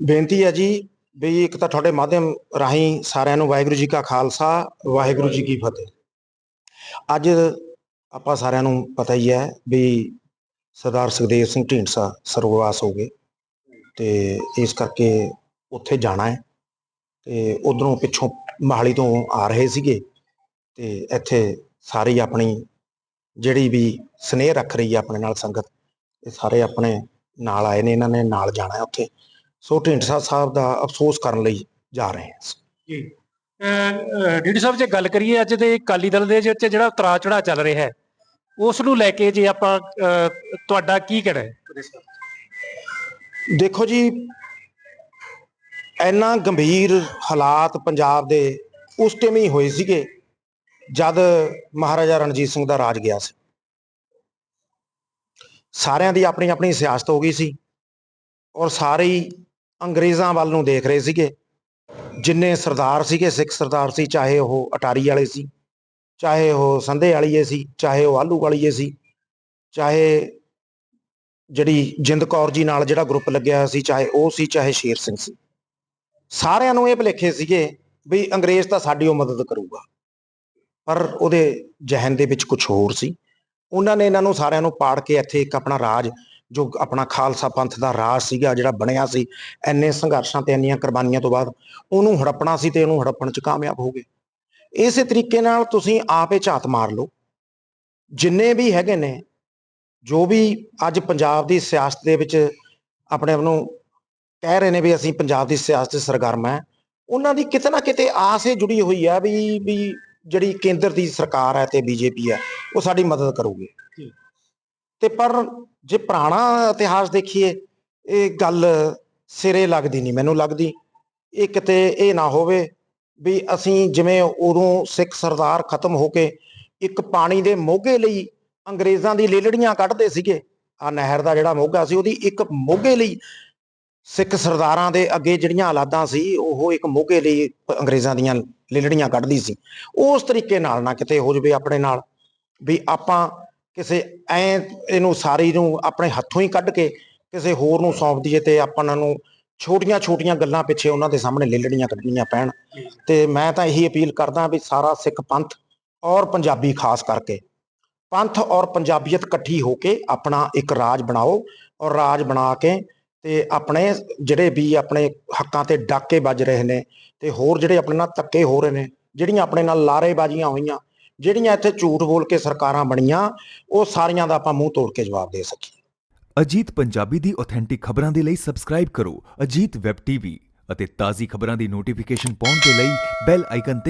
ਬੇਨਤੀ ਹੈ ਜੀ ਵੀ ਇੱਕ ਤਾਂ ਤੁਹਾਡੇ ਮਾਧਿਅਮ ਰਾਹੀਂ ਸਾਰਿਆਂ ਨੂੰ ਵਾਹਿਗੁਰੂ ਜੀ ਕਾ ਖਾਲਸਾ, ਵਾਹਿਗੁਰੂ ਜੀ ਕੀ ਫਤਿਹ। ਅੱਜ ਆਪਾਂ ਸਾਰਿਆਂ ਨੂੰ ਪਤਾ ਹੀ ਹੈ ਵੀ ਸਰਦਾਰ ਸੁਖਦੇਵ ਸਿੰਘ ਢੀਂਡਸਾ ਸਰਗਵਾਸ ਹੋ ਗਏ ਤੇ ਇਸ ਕਰਕੇ ਉੱਥੇ ਜਾਣਾ ਹੈ ਤੇ ਉਧਰੋਂ ਪਿੱਛੋਂ ਮਹਾਲੀ ਤੋਂ ਆ ਰਹੇ ਸੀਗੇ ਤੇ ਇੱਥੇ ਸਾਰੀ ਆਪਣੀ ਜਿਹੜੀ ਵੀ ਸਨੇਹ ਰੱਖ ਰਹੀ ਹੈ ਆਪਣੇ ਨਾਲ ਸੰਗਤ, ਇਹ ਸਾਰੇ ਆਪਣੇ ਨਾਲ ਆਏ ਨੇ, ਇਹਨਾਂ ਨੇ ਨਾਲ ਜਾਣਾ ਉੱਥੇ। ਸੋ ਢੀਂਡਸਾ ਸਾਹਿਬ ਦਾ ਅਫਸੋਸ ਕਰਨ ਲਈ ਜਾ ਰਹੇ ਹਾਂ। ਜੀ। ਡੀਡੀ ਸਾਹਿਬ ਜੇ ਗੱਲ ਕਰੀਏ ਅੱਜ ਦੇ ਅਕਾਲੀ ਦਲ ਦੇ ਵਿੱਚ ਜਿਹੜਾ ਉਤਰਾਅ ਚੜਾ ਚੱਲ ਰਿਹਾ ਹੈ ਉਸ ਨੂੰ ਲੈ ਕੇ ਜੇ ਆਪਾਂ ਤੁਹਾਡਾ ਕੀ ਕਹਿਣਾ ਹੈ? ਦੇਖੋ ਜੀ ਇੰਨਾ ਗੰਭੀਰ ਹਾਲਾਤ ਪੰਜਾਬ ਦੇ ਉਸ ਟਾਈਮ ਹੀ ਹੋਏ ਸੀਗੇ ਜਦ ਮਹਾਰਾਜਾ ਰਣਜੀਤ ਸਿੰਘ ਦਾ ਰਾਜ ਗਿਆ ਸੀ। ਸਾਰਿਆਂ ਦੀ ਆਪਣੀ ਆਪਣੀ ਸਿਆਸਤ ਹੋ ਗਈ ਸੀ ਔਰ ਸਾਰੇ ਹੀ ਅੰਗਰੇਜ਼ਾਂ ਵੱਲ ਨੂੰ ਦੇਖ ਰਹੇ ਸੀਗੇ। ਜਿੰਨੇ ਸਰਦਾਰ ਸੀਗੇ, ਸਿੱਖ ਸਰਦਾਰ ਸੀ, ਚਾਹੇ ਉਹ ਅਟਾਰੀ ਵਾਲੇ ਸੀ, ਚਾਹੇ ਉਹ ਸੰਧੇ ਵਾਲੀਏ ਸੀ, ਚਾਹੇ ਉਹ ਆਲੂ ਵਾਲੀਏ ਸੀ, ਚਾਹੇ ਜਿਹੜੀ ਜਿੰਦ ਕੌਰ ਜੀ ਨਾਲ ਜਿਹੜਾ ਗਰੁੱਪ ਲੱਗਿਆ ਹੋਇਆ ਸੀ, ਚਾਹੇ ਉਹ ਸੀ, ਚਾਹੇ ਸ਼ੇਰ ਸਿੰਘ ਸੀ। ਸਾਰਿਆਂ ਨੂੰ ਇਹ ਭੁਲੇਖੇ ਸੀਗੇ ਵੀ ਅੰਗਰੇਜ਼ ਤਾਂ ਸਾਡੀ ਉਹ ਮਦਦ ਕਰੂਗਾ। ਪਰ ਉਹਦੇ ਜਹਨ ਦੇ ਵਿੱਚ ਕੁਝ ਹੋਰ ਸੀ। ਉਹਨਾਂ ਨੇ ਇਹਨਾਂ ਨੂੰ ਸਾਰਿਆਂ ਨੂੰ ਪਾੜ ਕੇ ਇੱਥੇ ਇੱਕ ਆਪਣਾ ਰਾਜ ਜੋ ਆਪਣਾ ਖਾਲਸਾ ਪੰਥ ਦਾ ਰਾਜ ਸੀਗਾ, ਜਿਹੜਾ ਬਣਿਆ ਸੀ ਐਨੇ ਸੰਘਰਸ਼ਾਂ ਤੇ, ਇੰਨੀਆਂ ਕੁਰਬਾਨੀਆਂ ਤੋਂ ਬਾਅਦ ਉਹਨੂੰ ਹੜੱਪਣਾ ਸੀ ਤੇ ਉਹਨੂੰ ਹੜੱਪਣ 'ਚ ਕਾਮਯਾਬ ਹੋ ਗਏ। ਇਸੇ ਤਰੀਕੇ ਨਾਲ ਤੁਸੀਂ ਆਪੇ ਝਾਤ ਮਾਰ ਲਓ। ਜਿੰਨੇ ਵੀ ਹੈਗੇ ਨੇ, ਜੋ ਵੀ ਅੱਜ ਪੰਜਾਬ ਦੀ ਸਿਆਸਤ ਦੇ ਵਿੱਚ ਆਪਣੇ ਆਪ ਨੂੰ ਕਹਿ ਰਹੇ ਨੇ ਵੀ ਅਸੀਂ ਪੰਜਾਬ ਦੀ ਸਿਆਸਤ 'ਚ ਸਰਗਰਮ ਹੈ, ਉਹਨਾਂ ਦੀ ਕਿਤੇ ਨਾ ਕਿਤੇ ਆਸ ਇਹ ਜੁੜੀ ਹੋਈ ਹੈ ਵੀ ਵੀ ਜਿਹੜੀ ਕੇਂਦਰ ਦੀ ਸਰਕਾਰ ਹੈ ਤੇ ਬੀਜੇਪੀ ਹੈ, ਉਹ ਸਾਡੀ ਮਦਦ ਕਰੂਗੀ। ਤੇ ਪਰ ਜੇ ਪੁਰਾਣਾ ਇਤਿਹਾਸ ਦੇਖੀਏ, ਇਹ ਗੱਲ ਸਿਰੇ ਲੱਗਦੀ ਨਹੀਂ, ਮੈਨੂੰ ਲੱਗਦੀ। ਇਹ ਕਿਤੇ ਇਹ ਨਾ ਹੋਵੇ ਵੀ ਅਸੀਂ ਜਿਵੇਂ ਉਦੋਂ ਸਿੱਖ ਸਰਦਾਰ ਖਤਮ ਹੋ ਕੇ ਇੱਕ ਪਾਣੀ ਦੇ ਮੋਗੇ ਲਈ ਅੰਗਰੇਜ਼ਾਂ ਦੀ ਲੇਲੜੀਆਂ ਕੱਢਦੇ ਸੀਗੇ ਆ ਨਹਿਰ ਦਾ ਜਿਹੜਾ ਮੋਗਾ ਸੀ, ਉਹਦੀ ਇੱਕ ਮੋਗੇ ਲਈ ਸਿੱਖ ਸਰਦਾਰਾਂ ਦੇ ਅੱਗੇ ਜਿਹੜੀਆਂ ਔਲਾਦਾਂ ਸੀ, ਉਹ ਇੱਕ ਮੋਗੇ ਲਈ ਅੰਗਰੇਜ਼ਾਂ ਦੀਆਂ ਲੇਲੜੀਆਂ ਕੱਢਦੀ ਸੀ। ਉਸ ਤਰੀਕੇ ਨਾਲ ਨਾ ਕਿਤੇ ਹੋ ਜਵੇ ਆਪਣੇ ਨਾਲ, ਵੀ ਆਪਾਂ ਕਿਸੇ ਐ ਇਹਨੂੰ ਸਾਰੀ ਨੂੰ ਆਪਣੇ ਹੱਥੋਂ ਹੀ ਕੱਢ ਕੇ ਕਿਸੇ ਹੋਰ ਨੂੰ ਸੌਂਪ ਦਈਏ ਤੇ ਆਪਾਂ ਨੂੰ ਛੋਟੀਆਂ ਛੋਟੀਆਂ ਗੱਲਾਂ ਪਿੱਛੇ ਉਹਨਾਂ ਦੇ ਸਾਹਮਣੇ ਲੇਲੜੀਆਂ ਕੱਢਣੀਆਂ ਪੈਣ। ਤੇ ਮੈਂ ਤਾਂ ਇਹੀ ਅਪੀਲ ਕਰਦਾ ਵੀ ਸਾਰਾ ਸਿੱਖ ਪੰਥ ਔਰ ਪੰਜਾਬੀ ਖਾਸ ਕਰਕੇ ਪੰਥ ਔਰ ਪੰਜਾਬੀਅਤ ਇਕੱਠੀ ਹੋ ਕੇ ਆਪਣਾ ਇੱਕ ਰਾਜ ਬਣਾਓ ਔਰ ਰਾਜ ਬਣਾ ਕੇ ਤੇ ਆਪਣੇ ਜਿਹੜੇ ਵੀ ਆਪਣੇ ਹੱਕਾਂ ਤੇ ਡਾਕੇ ਵੱਜ ਰਹੇ ਨੇ ਤੇ ਹੋਰ ਜਿਹੜੇ ਆਪਣੇ ਨਾਲ ਧੱਕੇ ਹੋ ਰਹੇ ਨੇ ਜਿਹੜੀਆਂ ਆਪਣੇ ਨਾਲ ਲਾਰੇਬਾਜ਼ੀਆਂ ਹੋਈਆਂ ਜਿਹੜੀਆਂ ਇੱਥੇ ਝੂਠ ਬੋਲ ਕੇ ਸਰਕਾਰਾਂ ਬਣੀਆਂ, ਉਹ ਸਾਰੀਆਂ ਦਾ ਆਪਾਂ ਮੂੰਹ ਤੋੜ ਕੇ ਜਵਾਬ ਦੇ ਸਕੀਏ। ਅਜੀਤ ਪੰਜਾਬੀ ਦੀ ਆਥੈਂਟਿਕ ਖਬਰਾਂ ਦੇ ਲਈ ਸਬਸਕ੍ਰਾਈਬ ਕਰੋ ਅਜੀਤ ਵੈਬ ਟੀਵੀ ਅਤੇ ਤਾਜ਼ੀ ਖਬਰਾਂ ਦੀ ਨੋਟੀਫਿਕੇਸ਼ਨ ਪਾਉਣ ਦੇ ਲਈ ਬੈਲ ਆਈਕਨ